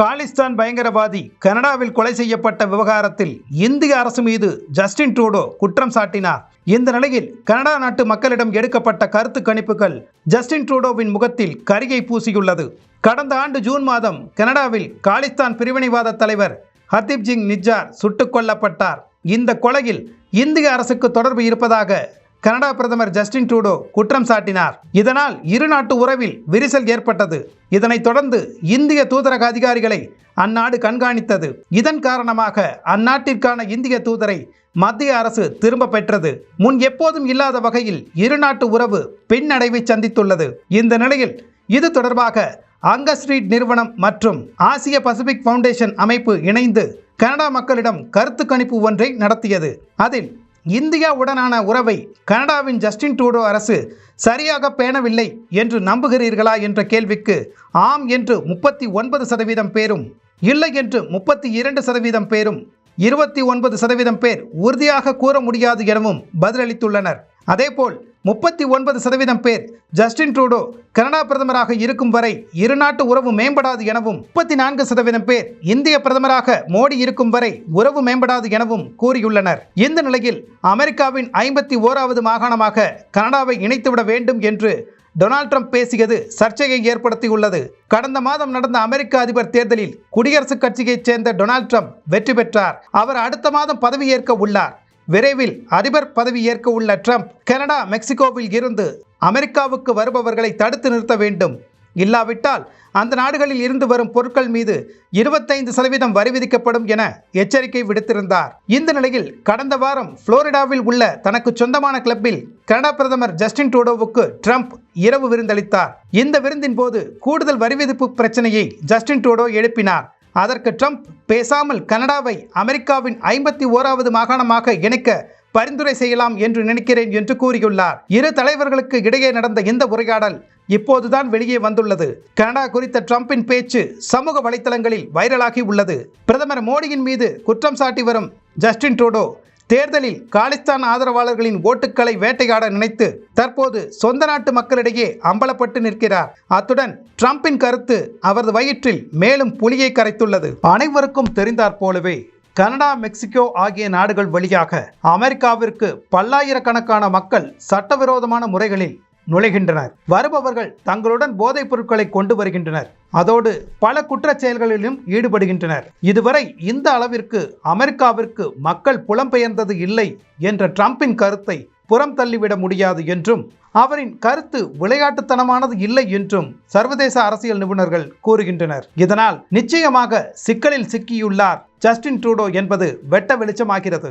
காலிஸ்தான் பயங்கரவாதி கனடாவில் கொலை செய்யப்பட்ட விவகாரத்தில் இந்திய அரசு மீது ஜஸ்டின் ட்ரூடோ குற்றம் சாட்டினார். இந்த நிலையில் கனடா நாட்டு மக்களிடம் எடுக்கப்பட்ட கருத்து கணிப்புகள் ஜஸ்டின் ட்ரூடோவின் முகத்தில் கரியை பூசியுள்ளது. கடந்த ஆண்டு ஜூன் மாதம் கனடாவில் காலிஸ்தான் பிரிவினைவாத தலைவர் ஹர்தீப் சிங் நிஜார் சுட்டுக் கொல்லப்பட்டார். இந்த கொலையில் இந்திய அரசுக்கு தொடர்பு இருப்பதாக கனடா பிரதமர் ஜஸ்டின் ட்ரூடோ குற்றம் சாட்டினார். இதனால் இரு நாட்டு உறவில் விரிசல் ஏற்பட்டது. இதனைத் தொடர்ந்து இந்திய தூதரக அதிகாரிகளை அந்நாடு கண்காணித்தது. இதன் காரணமாக அந்நாட்டிற்கான இந்திய தூதரை மத்திய அரசு திரும்ப பெற்றது. முன் எப்போதும் இல்லாத வகையில் இரு நாட்டு உறவு பின்னடைவை சந்தித்துள்ளது. இந்த நிலையில் இது தொடர்பாக அங்க ஸ்ட்ரீட் நிறுவனம் மற்றும் ஆசிய பசிபிக் ஃபவுண்டேஷன் அமைப்பு இணைந்து கனடா மக்களிடம் கருத்து கணிப்பு ஒன்றை நடத்தியது. அதில் இந்தியாவுடனான உறவை கனடாவின் ஜஸ்டின் டூடோ அரசு சரியாக பேணவில்லை என்று நம்புகிறீர்களா என்ற கேள்விக்கு ஆம் என்று முப்பத்தி ஒன்பது சதவீதம் பேரும் இல்லை என்று முப்பத்தி இரண்டு சதவீதம் பேரும் இருபத்தி ஒன்பது சதவீதம் பேர் உறுதியாக கூற முடியாது எனவும் பதிலளித்துள்ளனர். அதேபோல் முப்பத்தி ஒன்பது சதவீதம் பேர் ஜஸ்டின் ட்ரூடோ கனடா பிரதமராக இருக்கும் வரை இரு நாட்டு உறவு மேம்படாது எனவும் முப்பத்தி நான்கு சதவீதம் பேர் இந்திய பிரதமராக மோடி இருக்கும் வரை உறவு மேம்படாது எனவும் கூறியுள்ளனர். இந்த நிலையில் அமெரிக்காவின் ஐம்பத்தி ஓராவது மாகாணமாக கனடாவை இணைத்துவிட வேண்டும் என்று டொனால்ட் ட்ரம்ப் பேசியது சர்ச்சையை ஏற்படுத்தியுள்ளது. கடந்த மாதம் நடந்த அமெரிக்க அதிபர் தேர்தலில் குடியரசுக் கட்சியைச் சேர்ந்த டொனால்ட் ட்ரம்ப் வெற்றி பெற்றார். அவர் அடுத்த மாதம் பதவியேற்க உள்ளார். விரைவில் அதிபர் பதவி ஏற்க உள்ள ட்ரம்ப் கனடா மெக்சிகோவில் இருந்து அமெரிக்காவுக்கு வருபவர்களை தடுத்து நிறுத்த வேண்டும். இல்லாவிட்டால் அந்த நாடுகளில் இருந்து வரும் பொருட்கள் மீது இருபத்தைந்து சதவீதம் வரி விதிக்கப்படும் என எச்சரிக்கை விடுத்திருந்தார். இந்த நிலையில் கடந்த வாரம் புளோரிடாவில் உள்ள தனக்கு சொந்தமான கிளப்பில் கனடா பிரதமர் ஜஸ்டின் ட்ரூடோவுக்கு ட்ரம்ப் இரவு விருந்தளித்தார். இந்த விருந்தின் போது கூடுதல் வரி விதிப்பு பிரச்சனையை ஜஸ்டின் ட்ரூடோ எழுப்பினார். அதற்கு ட்ரம்ப் பேசாமல் கனடாவை அமெரிக்காவின் ஐம்பத்தி ஓராவது மாகாணமாக இணைக்க பரிந்துரை செய்யலாம் என்று நினைக்கிறேன் என்று கூறியுள்ளார். இரு தலைவர்களுக்கு இடையே நடந்த இந்த உரையாடல் இப்போதுதான் வெளியே வந்துள்ளது. கனடா குறித்த ட்ரம்பின் பேச்சு சமூக வலைத்தளங்களில் வைரலாகி உள்ளது. பிரதமர் மோடியின் மீது குற்றம் சாட்டி வரும் ஜஸ்டின் ட்ரூடோ தேர்தலில் காலிஸ்தான் ஆதரவாளர்களின் ஓட்டுக்களை வேட்டையாட நினைத்து தற்போது சொந்த நாட்டு மக்களிடையே அம்பலப்பட்டு நிற்கிறார். அத்துடன் ட்ரம்பின் கருத்து அவரது வயிற்றில் மேலும் புலியை கரைத்துள்ளது. அனைவருக்கும் தெரிந்தாற் போலவே கனடா மெக்சிகோ ஆகிய நாடுகள் வழியாக அமெரிக்காவிற்கு பல்லாயிரக்கணக்கான மக்கள் சட்டவிரோதமான முறைகளில் நுழைகின்றனர். வருபவர்கள் தங்களுடன் போதைப் பொருட்களை கொண்டு வருகின்றனர். அதோடு பல குற்றச் செயல்களிலும் ஈடுபடுகின்றனர். இதுவரை இந்த அளவிற்கு அமெரிக்காவிற்கு மக்கள் புலம்பெயர்ந்தது இல்லை என்ற ட்ரம்பின் கருத்தை புறம் தள்ளிவிட முடியாது என்றும் அவரின் கருத்து விளையாட்டுத்தனமானது இல்லை என்றும் சர்வதேச அரசியல் நிபுணர்கள் கூறுகின்றனர். இதனால் நிச்சயமாக சிக்கலில் சிக்கியுள்ளார் ஜஸ்டின் ட்ரூடோ என்பது வெட்ட வெளிச்சமாகிறது.